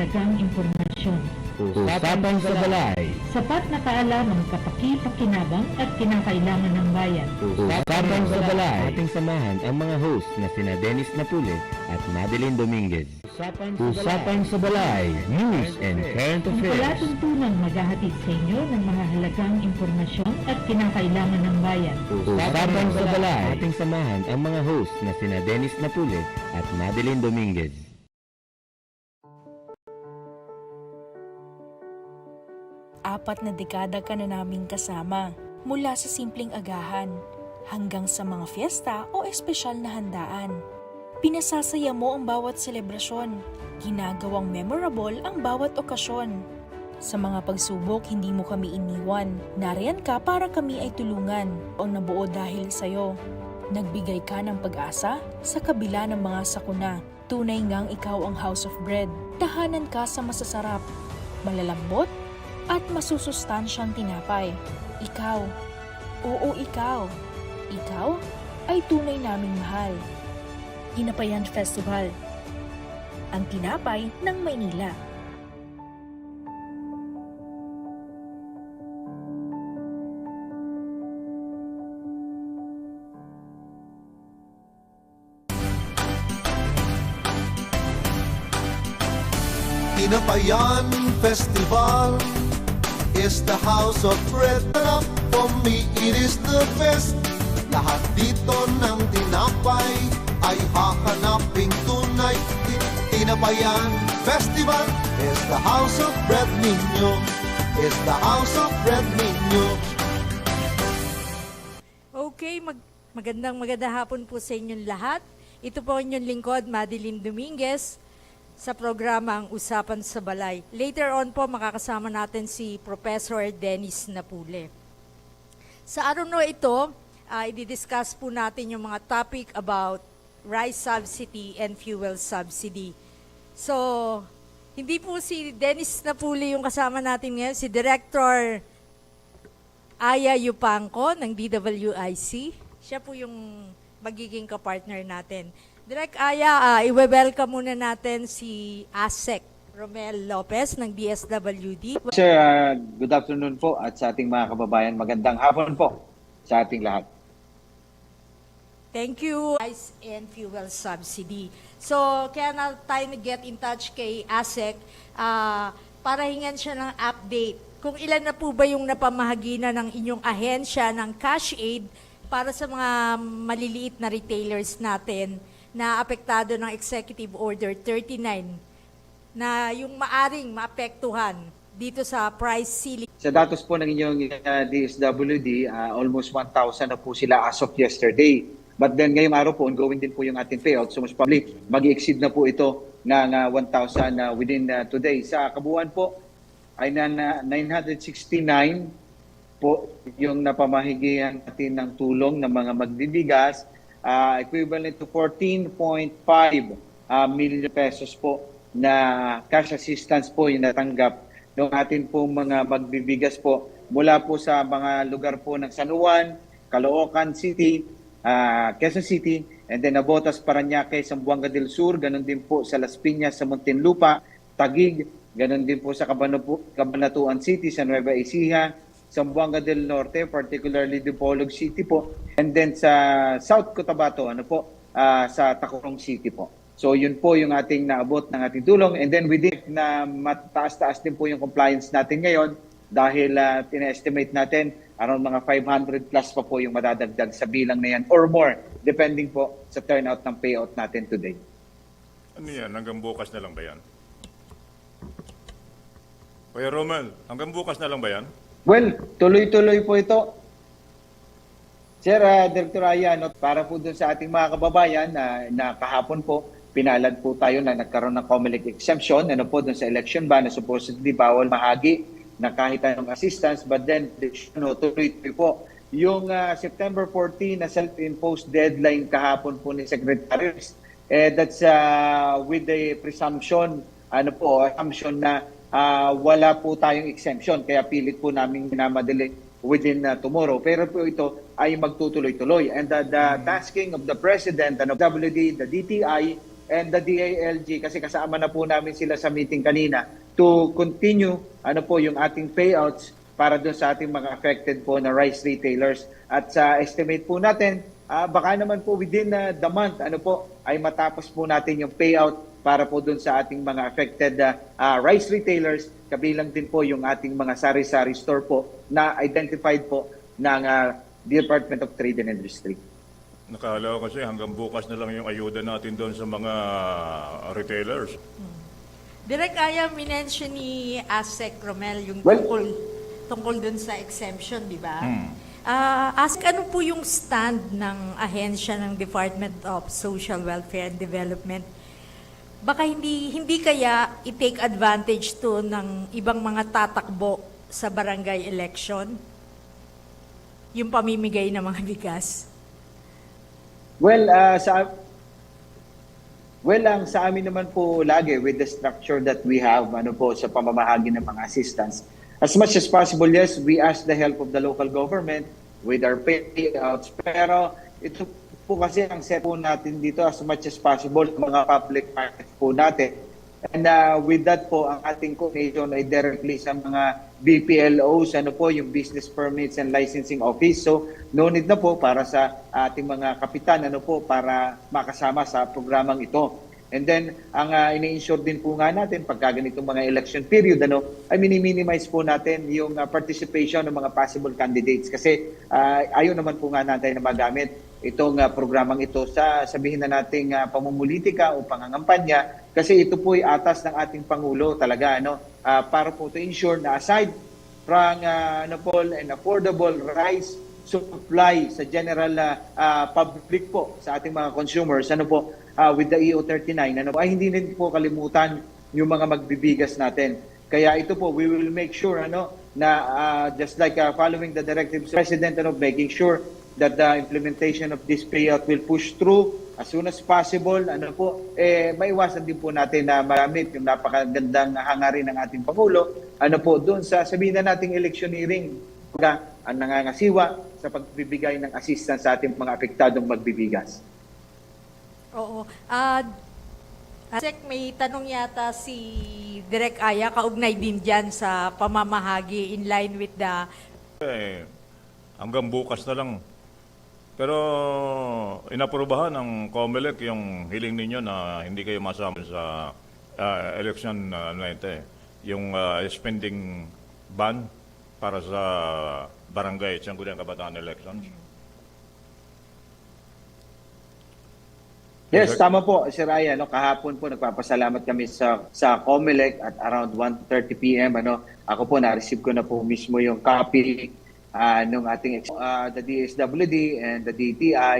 mahalagang impormasyon. Usapan sa balay. Sapat na kaalaman kapaki-pakinabang at kinakailangan ng bayan. Usapan sa balay. Ating samahan ang mga host na sina Dennis Napule at Madeline Dominguez. Usapan sa balay. News and current Ang affairs. palatuntunan maghahatid sa inyo ng mahalagang impormasyon at kinakailangan ng bayan. Usapan sa balay. Ating samahan ang mga host na sina Dennis Napule at Madeline Dominguez. Apat na dekada ka na naming kasama, mula sa simpleng agahan hanggang sa mga fiesta o espesyal na handaan. Pinasasaya mo ang bawat selebrasyon, ginagawang memorable ang bawat okasyon. Sa mga pagsubok, hindi mo kami iniwan. Nariyan ka para kami ay tulungan. Ang nabuo dahil sa'yo. Nagbigay ka ng pag-asa sa kabila ng mga sakuna. Tunay ngang ikaw ang house of bread. Tahanan ka sa masasarap, malalambot, at masusustansyang tinapay. Ikaw. Oo, ikaw. Ikaw ay tunay naming mahal. Tinapayan Festival. Ang tinapay ng Maynila. Tinapayan Festival is the house of bread. For me, it is the best. Lahat dito ng tinapay ay hahanaping tunay. Tin- Tinapayan Festival is the house of bread ninyo. Is the house of bread ninyo. Okay, mag magandang magandang hapon po sa inyong lahat. Ito po ang inyong lingkod, Madeline Dominguez, sa programang Usapan sa Balay. Later on po, makakasama natin si Professor Dennis Napule. Sa araw na ito, uh, i-discuss po natin yung mga topic about rice subsidy and fuel subsidy. So, hindi po si Dennis Napule yung kasama natin ngayon, si Director Aya Yupanco ng DWIC. Siya po yung magiging kapartner natin. Direk Aya, uh, i-welcome muna natin si ASEC Romel Lopez ng DSWD. Sir, uh, good afternoon po at sa ating mga kababayan. Magandang hapon po sa ating lahat. Thank you. Rice and fuel subsidy. So, kaya na tayo nag-get in touch kay ASEC ah, para hingan siya ng update. Kung ilan na po ba yung napamahagina ng inyong ahensya ng cash aid para sa mga maliliit na retailers natin na apektado ng Executive Order 39 na yung maaring maapektuhan dito sa price ceiling. Sa datos po ng inyong uh, DSWD, uh, almost 1,000 na po sila as of yesterday. But then ngayong araw po, ongoing din po yung ating payout. So most probably, mag-exceed na po ito ng uh, 1,000 uh, within uh, today. Sa kabuuan po, ay na, na 969 po yung napamahigihan natin ng tulong ng mga magbibigas, uh, equivalent to 14.5 uh, million pesos po na cash assistance po yung natanggap ng atin pong mga magbibigas po mula po sa mga lugar po ng San Juan, Caloocan City, uh, Quezon City, and then Nabotas, Paranaque, Zamboanga del Sur, ganun din po sa Las Piñas, sa Muntinlupa, Tagig, ganun din po sa Cabanatuan City, sa Nueva Ecija, Zamboanga del Norte, particularly Dipolog City po, and then sa South Cotabato, ano po, ah, sa Tacurong City po. So yun po yung ating naabot ng ating tulong and then within na mataas-taas din po yung compliance natin ngayon dahil uh, tina-estimate natin around mga 500 plus pa po yung madadagdag sa bilang na yan or more depending po sa turnout ng payout natin today. Ano yan? Hanggang bukas na lang ba yan? Kuya Romel, hanggang bukas na lang ba yan? Well, tuloy-tuloy po ito. Sir, uh, Director Aya, no, para po dun sa ating mga kababayan na, na kahapon po, pinalad po tayo na nagkaroon ng COMELEC exemption ano po dun sa election ban na supposedly bawal mahagi na kahit anong assistance but then no, tuloy-tuloy po. Yung uh, September 14 na self-imposed deadline kahapon po ni Secretary eh, that's uh, with the presumption ano po, assumption na ah, wala po tayong exemption kaya pilit po namin minamadali within uh, tomorrow. Pero po ito ay magtutuloy-tuloy. And uh, the tasking of the President and of WD, the DTI, and the DILG kasi kasama na po namin sila sa meeting kanina to continue ano po yung ating payouts para doon sa ating mga affected po na rice retailers. At sa estimate po natin, ah, baka naman po within ah, the month ano po ay matapos po natin yung payout para po doon sa ating mga affected ah, ah, rice retailers kabilang din po yung ating mga sari-sari store po na identified po ng ah, Department of Trade and Industry. Nakala ko kasi hanggang bukas na lang yung ayuda natin doon sa mga retailers. Direk Aya, minention ni Asek Romel yung Well- tungkol, tungkol dun sa exemption, di ba? Hmm. Ah, Asek, ano po yung stand ng ahensya ng Department of Social Welfare and Development? Baka hindi hindi kaya i-take advantage to ng ibang mga tatakbo sa barangay election? Yung pamimigay ng mga bigas? Well, ah, sa Well, ang sa amin naman po lagi with the structure that we have ano po sa pamamahagi ng mga assistance. As much as possible, yes, we ask the help of the local government with our payouts. Pero ito po kasi ang set po natin dito as much as possible mga public markets po natin. And uh, with that po, ang ating coordination ay directly sa mga BPLOs, ano po, yung Business Permits and Licensing Office. So, no need na po para sa ating mga kapitan, ano po, para makasama sa programang ito. And then, ang uh, ini-ensure din po nga natin, pagka ganitong mga election period, ano, ay miniminize po natin yung uh, participation ng mga possible candidates. Kasi uh, ayaw naman po nga natin na magamit itong uh, programang ito sa sabihin na nating uh, pamumulitika o pangangampanya kasi ito po ay atas ng ating pangulo talaga ano uh, para po to ensure na aside from uh, ano po, and affordable rice supply sa general uh, uh, public po sa ating mga consumers ano po uh, with the EO39 ano po, ay hindi din po kalimutan yung mga magbibigas natin kaya ito po we will make sure ano na uh, just like uh, following the directives President ano making sure that the implementation of this payout will push through as soon as possible. Ano po, eh, maiwasan din po natin na maramit yung napakagandang hangarin ng ating Pangulo. Ano po, doon sa sabihin na nating electioneering, ang nangangasiwa sa pagbibigay ng assistance sa ating mga apektadong magbibigas. Oo. Ah, Asek, may tanong yata si Direk Aya, kaugnay din dyan sa pamamahagi in line with the Eh, hanggang bukas na lang. Pero inaprobahan ng COMELEC yung hiling ninyo na hindi kayo masama sa ah, election uh, na ito eh. Yung ah, spending ban para sa barangay at Sangguniang Kabataan elections. Yes, tama po, Sir Ryan. No, kahapon po nagpapasalamat kami sa sa COMELEC at around 1:30 PM ano. Ako po na-receive ko na po mismo yung copy uh, ng ating uh, the DSWD and the DTI